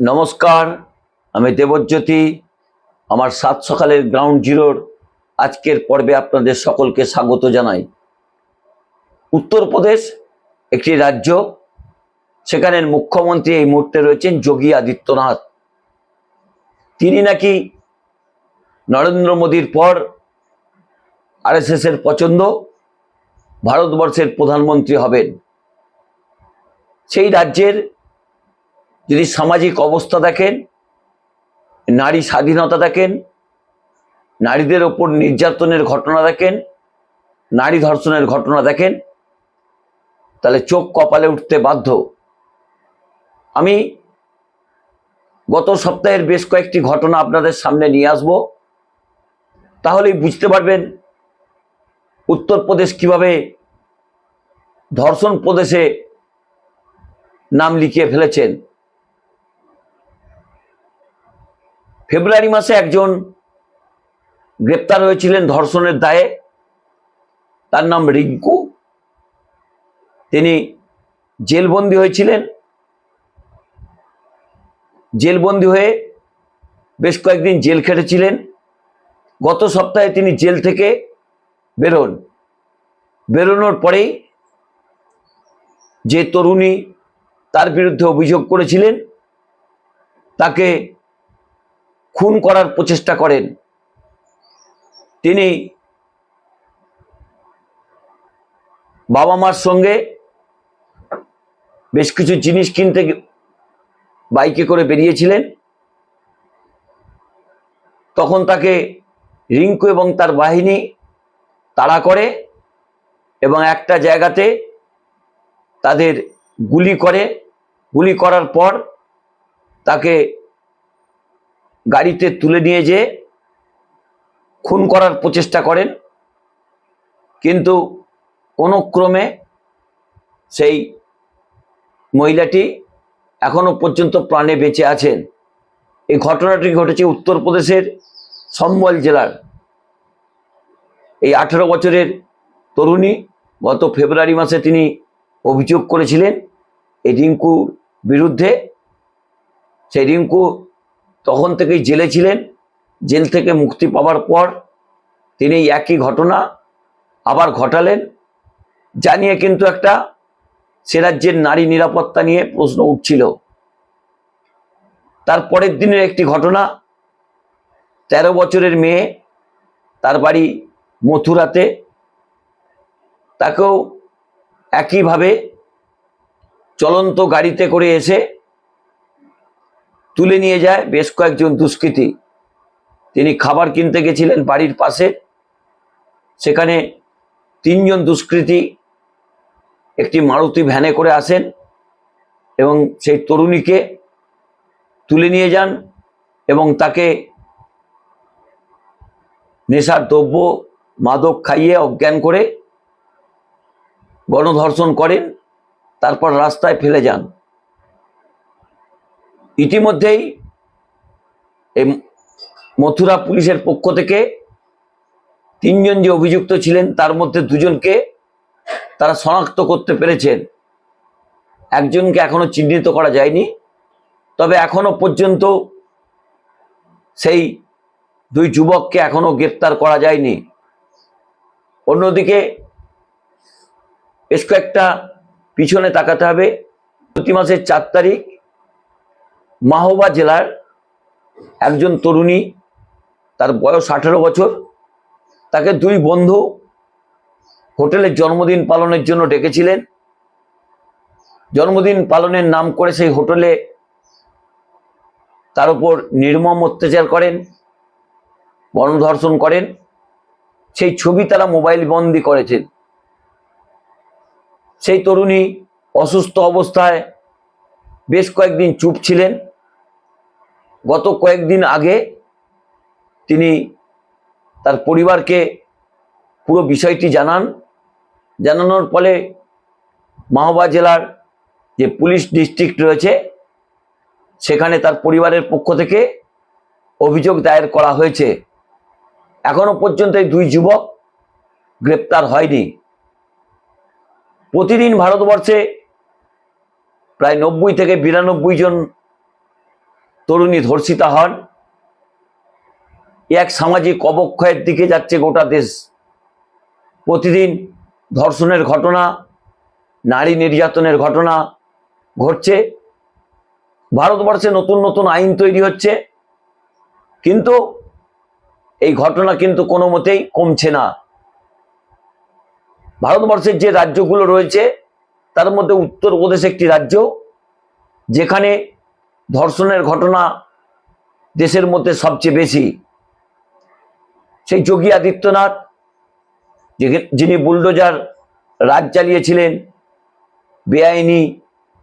নমস্কার, আমি দেবজ্যোতি, আমার সাত সকালের গ্রাউন্ড জিরোর আজকের পর্বে আপনাদের সকলকে স্বাগত জানাই। উত্তরপ্রদেশ একটি রাজ্য, সেখানের মুখ্যমন্ত্রী এই মুহূর্তে রয়েছেন যোগী আদিত্যনাথ। তিনি নাকি নরেন্দ্র মোদীর পর আরএসএস এর পছন্দ ভারতবর্ষের প্রধানমন্ত্রী হবেন। সেই রাজ্যের যদি সামাজিক অবস্থা দেখেন, নারী স্বাধীনতা দেখেন, নারীদের ওপর নির্যাতনের ঘটনা দেখেন, নারী ধর্ষণের ঘটনা দেখেন, তাহলে চোখ কপালে উঠতে বাধ্য। আমি গত সপ্তাহের বেশ কয়েকটি ঘটনা আপনাদের সামনে নিয়ে আসব। তাহলেই বুঝতে পারবেন উত্তরপ্রদেশ কীভাবে ধর্ষণ প্রদেশে নাম লিখিয়ে ফেলেছেন। ফেব্রুয়ারি মাসে একজন গ্রেপ্তার হয়েছিলেন ধর্ষণের দায়ে। তার নাম রিঙ্কু। তিনি জেলবন্দি হয়েছিলেন। জেলবন্দি হয়ে বেশ কয়েকদিন জেল খেটেছিলেন। গত সপ্তাহে তিনি জেল থেকে বেরোন। বেরোনোর পরেই যে তরুণী তার বিরুদ্ধে অভিযোগ করেছিলেন, তাকে খুন করার প্রচেষ্টা করেন। তিনি বাবা মার সঙ্গে বেশ কিছু জিনিস কিনতে বাইকে করে বেরিয়েছিলেন। তখন তাকে রিঙ্কু এবং তার বাহিনী তাড়া করে এবং একটা জায়গাতে তাদের গুলি করে। গুলি করার পর তাকে গাড়িতে তুলে নিয়ে যেয়ে খুন করার প্রচেষ্টা করেন, কিন্তু কোনো ক্রমে সেই মহিলাটি এখনও পর্যন্ত প্রাণে বেঁচে আছেন। এই ঘটনাটি ঘটেছে উত্তরপ্রদেশের সম্বল জেলার। এই আঠেরো বছরের তরুণী গত ফেব্রুয়ারি মাসে তিনি অভিযোগ করেছিলেন, এই রিঙ্কুর বিরুদ্ধে। সেই রিঙ্কু তখন থেকেই জেলে ছিলেন। জেল থেকে মুক্তি পাওয়ার পর তিনি একই ঘটনা আবার ঘটালেন। জানিয়ে কিন্তু একটা সে রাজ্যের নারী নিরাপত্তা নিয়ে প্রশ্ন উঠছিল। তার পরের দিনের একটি ঘটনা। তেরো বছরের মেয়ে তার বাড়ি মথুরাতে। তাকেও একইভাবে চলন্ত গাড়িতে করে এসে তুলে নিয়ে যায় বেশ কয়েকজন দুষ্কৃতী। তিনি খাবার কিনতে গেছিলেন বাড়ির পাশে। সেখানে তিনজন দুষ্কৃতী একটি মারুতি ভ্যানে করে আসেন এবং সেই তরুণীকে তুলে নিয়ে যান এবং তাকে নেশার দ্রব্য, মাদক খাইয়ে অজ্ঞান করে গণধর্ষণ করেন, তারপর রাস্তায় ফেলে যান। ইতিমধ্যেই এই মথুরা পুলিশের পক্ষ থেকে তিনজন যে অভিযুক্ত ছিলেন, তার মধ্যে দুজনকে তারা শনাক্ত করতে পেরেছেন। একজনকে এখনও চিহ্নিত করা যায়নি। তবে এখনও পর্যন্ত সেই দুই যুবককে এখনও গ্রেপ্তার করা যায়নি। অন্যদিকে বেশ কয়েকটা পিছনে তাকাতে হবে। প্রতি মাসের চার তারিখ মাহবা জেলার একজন তরুণী, তার বয়স আঠেরো বছর। তাকে দুই বন্ধু হোটেলের জন্মদিন পালনের জন্য ডেকেছিলেন। জন্মদিন পালনের নাম করে সেই হোটেলে তার উপর নির্মম অত্যাচার করেন গণধর্ষণ করেন। সেই ছবি তারা মোবাইল বন্দি করেছেন। সেই তরুণী অসুস্থ অবস্থায় বেশ কয়েকদিন চুপ ছিলেন। গত কয়েকদিন আগে তিনি তার পরিবারকে পুরো বিষয়টি জানান। জানানোর ফলে মাহবা জেলার যে পুলিশ ডিস্ট্রিক্ট রয়েছে, সেখানে তার পরিবারের পক্ষ থেকে অভিযোগ দায়ের করা হয়েছে। এখনও পর্যন্ত এই দুই যুবক গ্রেপ্তার হয়নি। প্রতিদিন ভারতবর্ষে প্রায় নব্বই থেকে বিরানব্বই জন তরুণী ধর্ষিতা হন। এক সামাজিক অবক্ষয়ের দিকে যাচ্ছে গোটা দেশ। প্রতিদিন ধর্ষণের ঘটনা, নারী নির্যাতনের ঘটনা ঘটছে। ভারতবর্ষে নতুন নতুন আইন তৈরি হচ্ছে। কিন্তু এই ঘটনা কিন্তু কোনো মতেই কমছে না। ভারতবর্ষের যে রাজ্যগুলো রয়েছে, তার মধ্যে উত্তরপ্রদেশ একটি রাজ্য, যেখানে ধর্ষণের ঘটনা দেশের মধ্যে সবচেয়ে বেশি। সেই যোগী আদিত্যনাথ, যিনি বুলডোজার রাজ চালিয়েছিলেন, বেআইনি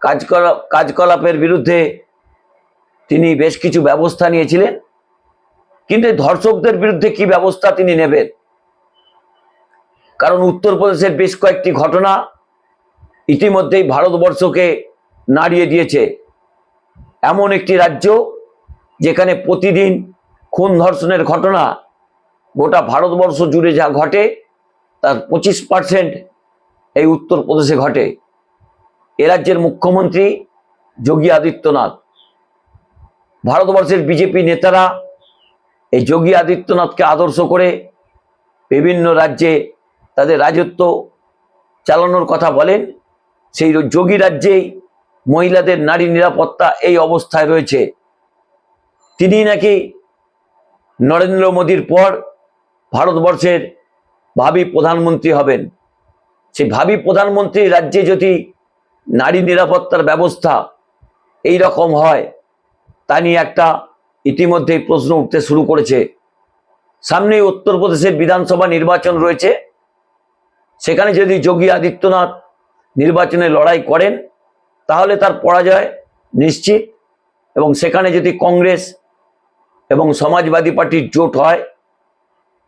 কাজকলা, কাজকলাপের বিরুদ্ধে তিনি বেশ কিছু ব্যবস্থা নিয়েছিলেন। কিন্তু ধর্ষকদের বিরুদ্ধে কি ব্যবস্থা তিনি নেবেন? কারণ উত্তরপ্রদেশের বেশ কয়েকটি ঘটনা ইতিমধ্যেই ভারতবর্ষকে নাড়িয়ে দিয়েছে। এমন একটি রাজ্য যেখানে প্রতিদিন খুন ধর্ষণের ঘটনা গোটা ভারতবর্ষ জুড়ে যা ঘটে, তার পঁচিশ পার্সেন্ট এই উত্তরপ্রদেশে ঘটে। এ রাজ্যের মুখ্যমন্ত্রী যোগী আদিত্যনাথ। ভারতবর্ষের বিজেপি নেতারা এই যোগী আদিত্যনাথকে আদর্শ করে বিভিন্ন রাজ্যে তাদের রাজত্ব চালানোর কথা বলেন। সেই যোগী রাজ্যেই মহিলাদের নারী নিরাপত্তা এই অবস্থায় রয়েছে। তিনি নাকি নরেন্দ্র মোদীর পর ভারতবর্ষের ভাবি প্রধানমন্ত্রী হবেন। সেই ভাবি প্রধানমন্ত্রী রাজ্যে যদি নারী নিরাপত্তার ব্যবস্থা এই রকম হয়, তা নিয়ে একটা ইতিমধ্যেই প্রশ্ন উঠতে শুরু করেছে। সামনেই উত্তরপ্রদেশের বিধানসভা নির্বাচন রয়েছে। সেখানে যদি যোগী আদিত্যনাথ নির্বাচনে লড়াই করেন তাহলে তার পরাজয় নিশ্চিত এবং সেখানে যদি কংগ্রেস এবং সমাজবাদী পার্টির জোট হয়,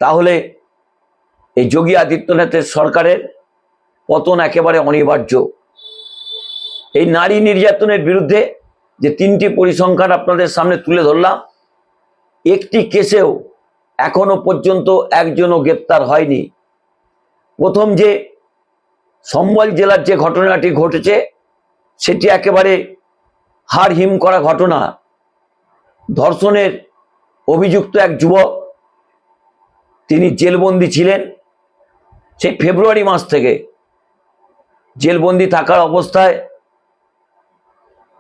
তাহলে এই যোগী আদিত্যনাথের সরকারের পতন একেবারে অনিবার্য। এই নারী নির্যাতনের বিরুদ্ধে যে তিনটি পরিসংখ্যান আপনাদের সামনে তুলে ধরলাম, একটি কেসেও এখনও পর্যন্ত একজনও গ্রেপ্তার হয়নি। প্রথম যে সম্বল জেলার যে ঘটনাটি ঘটেছে সেটি একেবারে হাড় হিম করা ঘটনা। ধর্ষণের অভিযুক্ত এক যুবক, তিনি জেলবন্দি ছিলেন। সেই ফেব্রুয়ারি মাস থেকে জেলবন্দি থাকার অবস্থায়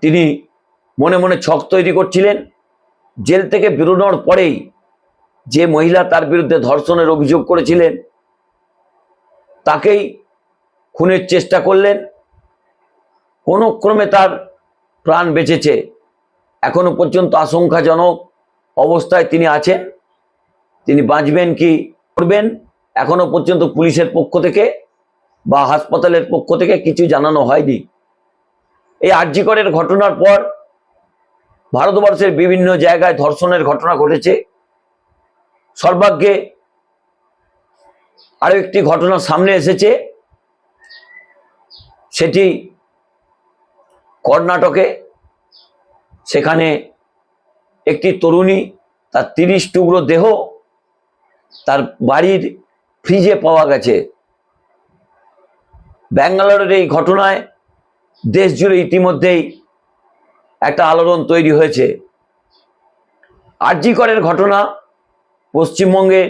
তিনি মনে মনে ছক তৈরি করছিলেন। জেল থেকে বেরোনোর পরেই যে মহিলা তার বিরুদ্ধে ধর্ষণের অভিযোগ করেছিলেন, তাকেই খুনের চেষ্টা করলেন। কোনো ক্রমে তার প্রাণ বেঁচেছে। এখনও পর্যন্ত আশঙ্কাজনক অবস্থায় তিনি আছেন। তিনি বাঁচবেন কি করবেন, এখনও পর্যন্ত পুলিশের পক্ষ থেকে বা হাসপাতালের পক্ষ থেকে কিছু জানানো হয়নি। এই আর্যিকরের ঘটনার পর ভারতবর্ষের বিভিন্ন জায়গায় ধর্ষণের ঘটনা ঘটেছে। সর্বাগ্যে আরও একটি ঘটনা সামনে এসেছে। সেটি কর্ণাটকে। সেখানে একটি তরুণী, তার তিরিশ টুকরো দেহ, তার বাড়ির ফ্রিজে পাওয়া গেছে। ব্যাঙ্গালোরের এই ঘটনায় দেশ জুড়ে ইতিমধ্যেই একটা আলোড়ন তৈরি হয়েছে। আরজিকরের ঘটনা পশ্চিমবঙ্গে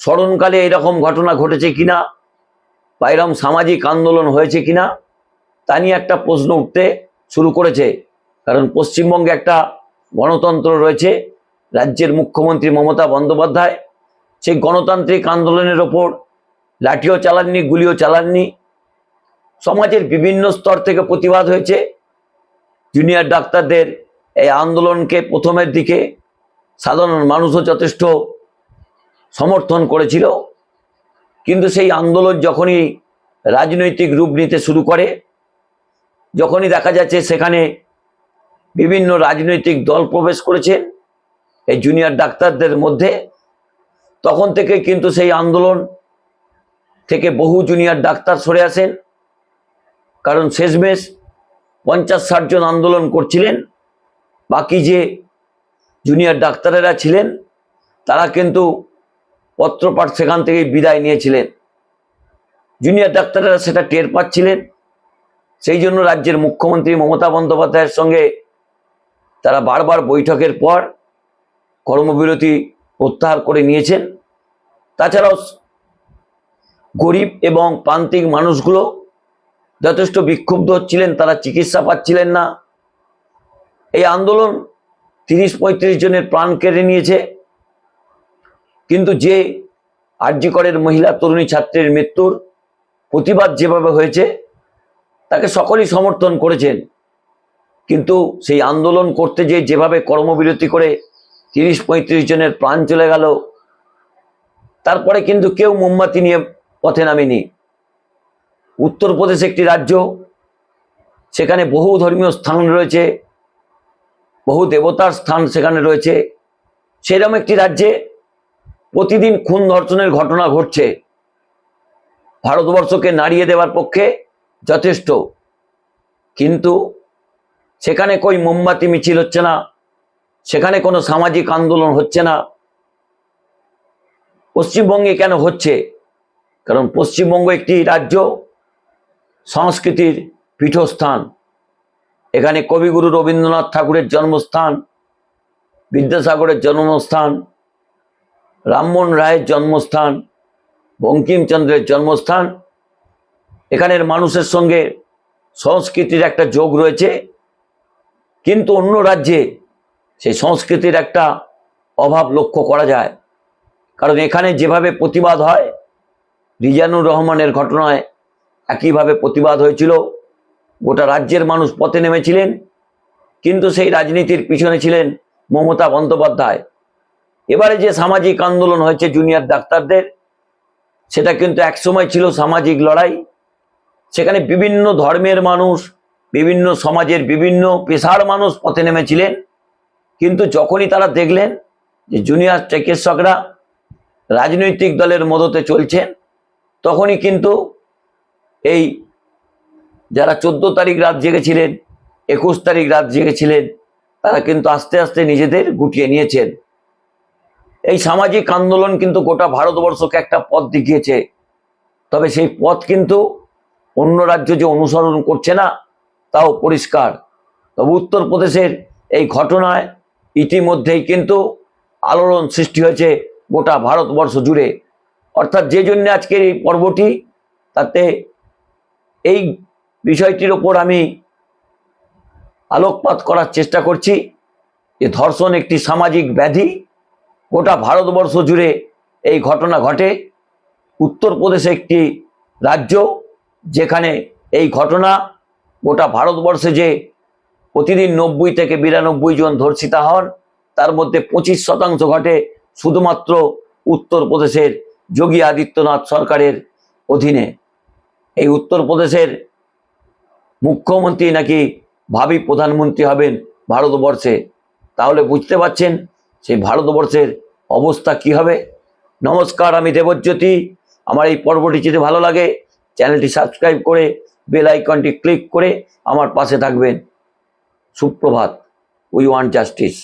স্মরণকালে এরকম ঘটনা ঘটেছে কিনা, বা এরকম সামাজিক আন্দোলন হয়েছে কিনা তা নিয়ে একটা প্রশ্ন উঠতে শুরু করেছে। কারণ পশ্চিমবঙ্গে একটা গণতন্ত্র রয়েছে, রাজ্যের মুখ্যমন্ত্রী মমতা বন্দ্যোপাধ্যায়। সেই গণতান্ত্রিক আন্দোলনের ওপর লাঠিও চালাননি, গুলিও চালাননি। সমাজের বিভিন্ন স্তর থেকে প্রতিবাদ হয়েছে। জুনিয়র ডাক্তারদের এই আন্দোলনকে প্রথমের দিকে সাধারণ মানুষও যথেষ্ট সমর্থন করেছিল। কিন্তু সেই আন্দোলন যখনই রাজনৈতিক রূপ নিতে শুরু করে যখনই দেখা যাচ্ছে সেখানে বিভিন্ন রাজনৈতিক দল প্রবেশ করেছে, এই জুনিয়র ডাক্তারদের মধ্যে, তখন থেকে কিন্তু সেই আন্দোলন থেকে বহু জুনিয়র ডাক্তার সরে আসেন। কারণ শেষমেশ পঞ্চাশ ষাট জন আন্দোলন করছিলেন, বাকি যে জুনিয়র ডাক্তারেরা ছিলেন, তারা কিন্তু পত্রপাঠ সেখান থেকেই বিদায় নিয়েছিলেন। জুনিয়র ডাক্তারেরা সেটা টের পাচ্ছিলেন। সেই জন্য রাজ্যের মুখ্যমন্ত্রী মমতা বন্দ্যোপাধ্যায়ের সঙ্গে তারা বারবার বৈঠকের পর কর্মবিরতি প্রত্যাহার করে নিয়েছেন। তাছাড়াও গরিব এবং প্রান্তিক মানুষগুলো যথেষ্ট বিক্ষুব্ধ হচ্ছিলেন, তারা চিকিৎসা পাচ্ছিলেন না। এই আন্দোলন তিরিশ পঁয়ত্রিশ জনের প্রাণ কেড়ে নিয়েছে। কিন্তু যে আর্যিকরের মহিলা, তরুণী ছাত্রের মৃত্যুর প্রতিবাদ যেভাবে হয়েছে তাকে সকলেই সমর্থন করেছেন। কিন্তু সেই আন্দোলন করতে যে যেভাবে কর্মবিরতি করে তিরিশ পঁয়ত্রিশ জনের প্রাণ চলে গেল, তারপরে কিন্তু কেউ মোমবাতি নিয়ে পথে নামেনি। উত্তরপ্রদেশ একটি রাজ্য, সেখানে বহু ধর্মীয় স্থান রয়েছে, বহু দেবতার স্থান সেখানে রয়েছে। সেরকম একটি রাজ্যে প্রতিদিন খুন ধর্ষণের ঘটনা ঘটছে। ভারতবর্ষকে নাড়িয়ে দেওয়ার পক্ষে যথেষ্ট। কিন্তু সেখানে কই মোমবাতি মিছিল হচ্ছে না, সেখানে কোনো সামাজিক আন্দোলন হচ্ছে না। পশ্চিমবঙ্গে কেন হচ্ছে? কারণ পশ্চিমবঙ্গ একটি রাজ্য, সংস্কৃতির পীঠস্থান। এখানে কবিগুরু রবীন্দ্রনাথ ঠাকুরের জন্মস্থান, বিদ্যাসাগরের জন্মস্থান, রামমোহন রায়ের জন্মস্থান, বঙ্কিমচন্দ্রের জন্মস্থান এখানের মানুষের সঙ্গে সংস্কৃতির একটা যোগ রয়েছে, কিন্তু অন্য রাজ্যে সেই সংস্কৃতির একটা অভাব লক্ষ্য করা যায়। কারণ এখানে যেভাবে প্রতিবাদ হয়, রিজানুর রহমানের ঘটনায় একইভাবে প্রতিবাদ হয়েছিল। গোটা রাজ্যের মানুষ পথে নেমেছিলেন, কিন্তু সেই রাজনীতির পিছনে ছিলেন মমতা বন্দ্যোপাধ্যায়। এবারে যে সামাজিক আন্দোলন হয়েছে জুনিয়র ডাক্তারদের, সেটা কিন্তু একসময় ছিল সামাজিক লড়াই সেখানে বিভিন্ন ধর্মের মানুষ, বিভিন্ন সমাজের বিভিন্ন পেশার মানুষ পথে নেমেছিলেন। কিন্তু যখনই তারা দেখলেন যে জুনিয়র চিকিৎসকরা রাজনৈতিক দলের মদতে চলছেন, তখনই কিন্তু এই যারা চোদ্দ তারিখ রাত জেগেছিলেন, একুশ তারিখ রাত জেগেছিলেন, তারা কিন্তু আস্তে আস্তে নিজেদের গুটিয়ে নিয়েছেন। এই সামাজিক আন্দোলন কিন্তু গোটা ভারতবর্ষকে একটা পথ দেখিয়েছে। তবে সেই পথ কিন্তু অন্য রাজ্য যে অনুসরণ করছে না, তাও পরিষ্কার। তবে উত্তরপ্রদেশের এই ঘটনায় ইতিমধ্যেই কিন্তু আলোড়ন সৃষ্টি হয়েছে গোটা ভারতবর্ষ জুড়ে। অর্থাৎ যে জন্য আজকের এই পর্বটি, তাতে এই বিষয়টির ওপর আমি আলোকপাত করার চেষ্টা করছি, যে ধর্ষণ একটি সামাজিক ব্যাধি, গোটা ভারতবর্ষ জুড়ে এই ঘটনা ঘটে। উত্তরপ্রদেশে একটি রাজ্য যেখানে এই ঘটনা গোটা ভারতবর্ষে যে প্রতিদিন নব্বই থেকে বিরানব্বই জন ধর্ষিতা হন, তার মধ্যে পঁচিশ শতাংশ ঘটে শুধুমাত্র উত্তরপ্রদেশের যোগী আদিত্যনাথ সরকারের অধীনে। এই উত্তরপ্রদেশের মুখ্যমন্ত্রী নাকি ভাবি প্রধানমন্ত্রী হবেন ভারতবর্ষে, তাহলে বুঝতে পারছেন সেই ভারতবর্ষের অবস্থা কি হবে। নমস্কার, আমি দেবজ্যোতি। আমার এই পর্বটি যদি ভালো লাগে চ্যানেলটি সাবস্ক্রাইব করে বেল আইকনটি ক্লিক করে আমার পাশে থাকবেন। সুপ্রভাত উই ওয়ান্ট জাস্টিস।